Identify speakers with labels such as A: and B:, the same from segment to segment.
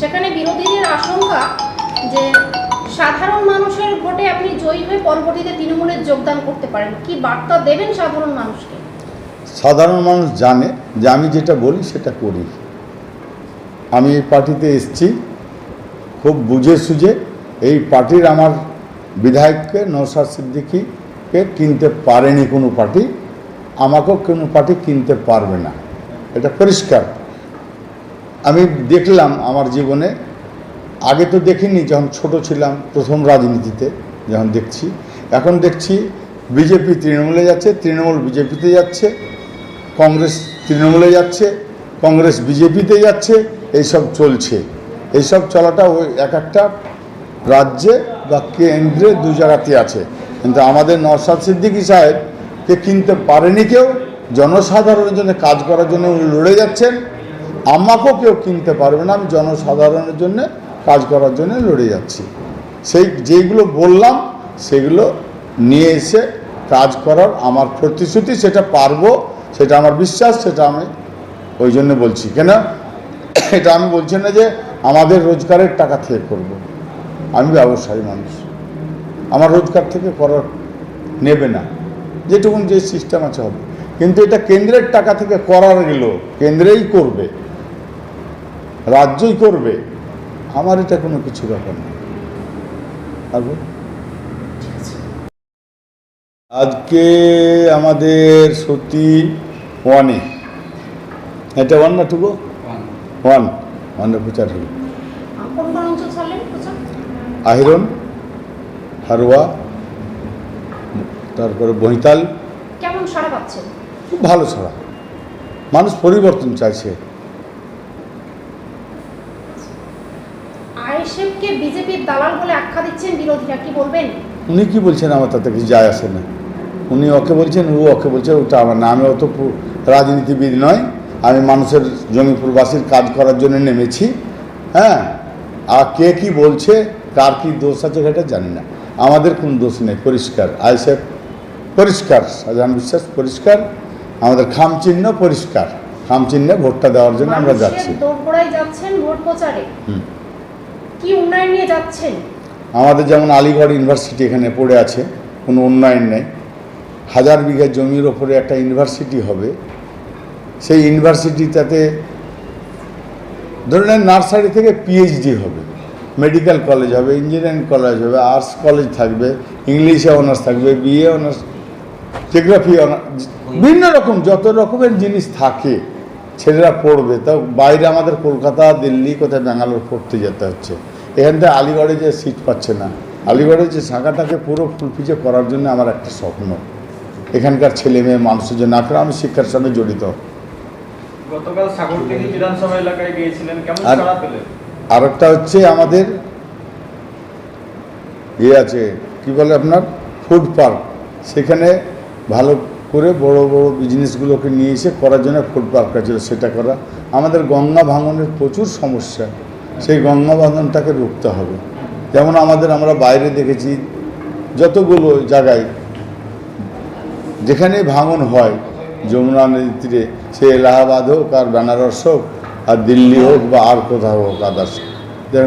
A: সেখানে বিরোধীদের আশঙ্কা যে সাধারণ মানুষের ভোটে আপনি জয়ী হয়ে পরবর্তীতে তৃণমূলের যোগদান করতে পারেন। কি বার্তা দেবেন সাধারণ মানুষকে?
B: সাধারণ মানুষ জানে যে আমি যেটা বলি সেটা করি। আমি এই পার্টিতে এসেছি, খুব বুঝে সুঝে এই পার্টির আমার বিধায়ককে নৌসাদ সিদ্দিকিকে কিনতে পারেনি কোনো পার্টি, আমাকেও কোনো পার্টি কিনতে পারবে না। এটা পরিষ্কার। আমি দেখলাম আমার জীবনে, আগে তো দেখিনি যখন ছোট ছিলাম প্রথম রাজনীতিতে যখন দেখছি। এখন দেখছি বিজেপি তৃণমূলে যাচ্ছে, তৃণমূল বিজেপিতে যাচ্ছে, কংগ্রেস তৃণমূলে যাচ্ছে, কংগ্রেস বিজেপিতে যাচ্ছে, এইসব চলছে। এইসব চলাটা ওই এক একটা রাজ্যে বা কেন্দ্রে দু জায়গাতে আছে। কিন্তু আমাদের নরসাদ সিদ্দিকী সাহেবকে কিনতে পারেনি কেউ, জনসাধারণের জন্য কাজ করার জন্য উনি লড়ে যাচ্ছেন। আমাকেও কেউ কিনতে পারবে না, আমি জনসাধারণের জন্য কাজ করার জন্য লড়ে যাচ্ছি। সেই যেইগুলো বললাম, সেগুলো নিয়ে এসে কাজ করার আমার প্রতিশ্রুতি, সেটা পারব, সেটা আমার বিশ্বাস, সেটা আমি ওই জন্য বলছি। কেন এটা আমি বলছি না যে আমাদের রোজগারের টাকা থেকে করব। আমি ব্যবসায়ী মানুষ। আমার রোজগার থেকে করার নেবে না। যেটুকুন যে সিস্টেম আছে হবে। কিন্তু এটা কেন্দ্রের টাকা থেকে করার গেল কেন্দ্রেই করবে। রাজ্যই করবে। আমার এটা কোনো কিছু ব্যাপার না। আজকে আমাদের সত্যি ওয়ানে এটা ওয়ান না টুকু ওয়ান ওয়ানের প্রচার হলো। আহিরন হারোয়া তারপরে বহিতাল। খুব ভালো ছাড়া মানুষ পরিবর্তন চাইছে।
A: বিজেপির দালাল বলে আখ্যা দিচ্ছেন বিরোধীরা? কি বলবেন?
B: উনি কি বলছেন আমার তাতে কিছু যায় আসে না। উনি ওকে বলছেন ও ওকে বলছে ওটা আমার না। আমি অত রাজনীতিবিদ নয়। আমি মানুষের জমিপুরবাসীর কাজ করার জন্য নেমেছি। হ্যাঁ? আর কে কি বলছে কার কি দোষ আছে সেটা জানি না। আমাদের কোনো দোষ নেই। পরিষ্কার। আইসেফ পরিষ্কার। সাধারণ বিশ্বাস পরিষ্কার। আমাদের খাম চিহ্ন পরিষ্কার। খাম চিহ্নে ভোটটা দেওয়ার জন্য আমরা যাচ্ছি।
A: যাচ্ছেন ভোট প্রচারে।
B: হুম।
A: কি উন্নয়ন নিয়ে যাচ্ছেন?
B: আমাদের যেমন আলিগড় ইউনিভার্সিটি এখানে পড়ে আছে কোনো উন্নয়ন নেই। হাজার বিঘা জমির ওপরে একটা ইউনিভার্সিটি হবে। সেই ইউনিভার্সিটিটাতে ধরে নেন নার্সারি থেকে পিএইচডি হবে মেডিকেল কলেজ হবে ইঞ্জিনিয়ারিং কলেজ হবে আর্টস কলেজ থাকবে ইংলিশে অনার্স থাকবে বিএ অনার্স জিওগ্রাফি অনার্স বিভিন্ন রকম যত রকমের জিনিস থাকে। ছেলেরা পড়বে তা বাইরে আমাদের কলকাতা দিল্লি কোথায় ব্যাঙ্গালোর পড়তে যেতে হচ্ছে। এখান থেকে আলিগড়ে যে সিট পাচ্ছে না। আলিগড়ে যে শাখাটাকে পুরো ফুলফিজে করার জন্য আমার একটা স্বপ্ন। এখানকার ছেলে মেয়ে মানুষের জন্য আপনারা আমি শিক্ষার সঙ্গে জড়িত। আর একটা হচ্ছে আমাদের ইয়ে আছে কি বলে আপনার? ফুড পার্ক সেখানে ভালো করে বড় বড় বিজনেসগুলোকে নিয়ে এসে করার জন্য পার্কটা ছিল সেটা করা। আমাদের গঙ্গা ভাঙনের প্রচুর সমস্যা। সেই গঙ্গা ভাঙনটাকে রুখতে হবে। যেমন আমাদের আমরা বাইরে দেখেছি, যতগুলো জায়গায় যেখানে ভাঙন হয়, যমুনা নদীর তীরে সে এলাহাবাদ হোক আর বেনারস হোক আর দিল্লি হোক বা আর কোথাও হোক আদার্স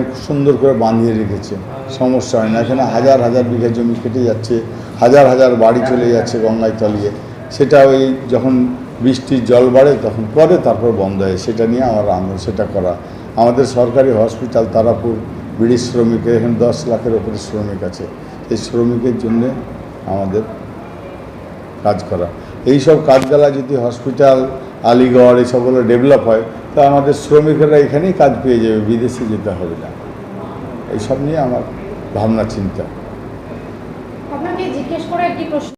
B: খুব সুন্দর করে বাঁধিয়ে রেখেছে, সমস্যা হয় না। এখানে হাজার হাজার বিঘা জমি কেটে যাচ্ছে, হাজার হাজার বাড়ি চলে যাচ্ছে গঙ্গায় তলিয়ে। সেটা ওই যখন বৃষ্টির জল বাড়ে তখন পরে তারপর বন্ধ হয়। সেটা নিয়ে আমার আন্দোলন, সেটা করা। আমাদের সরকারি হসপিটাল তারাপুর, বিড়ি শ্রমিকের এখানে দশ লাখের ওপরে শ্রমিক আছে। এই শ্রমিকের জন্যে আমাদের কাজ করা। এই সব কাজগুলা যদি হসপিটাল, আলিগড় এইসবগুলো ডেভেলপ হয়, তা আমাদের শ্রমিকেরা এখানেই কাজ পেয়ে যাবে, বিদেশে যেতে হবে না। এইসব নিয়ে আমার ভাবনা, চিন্তা।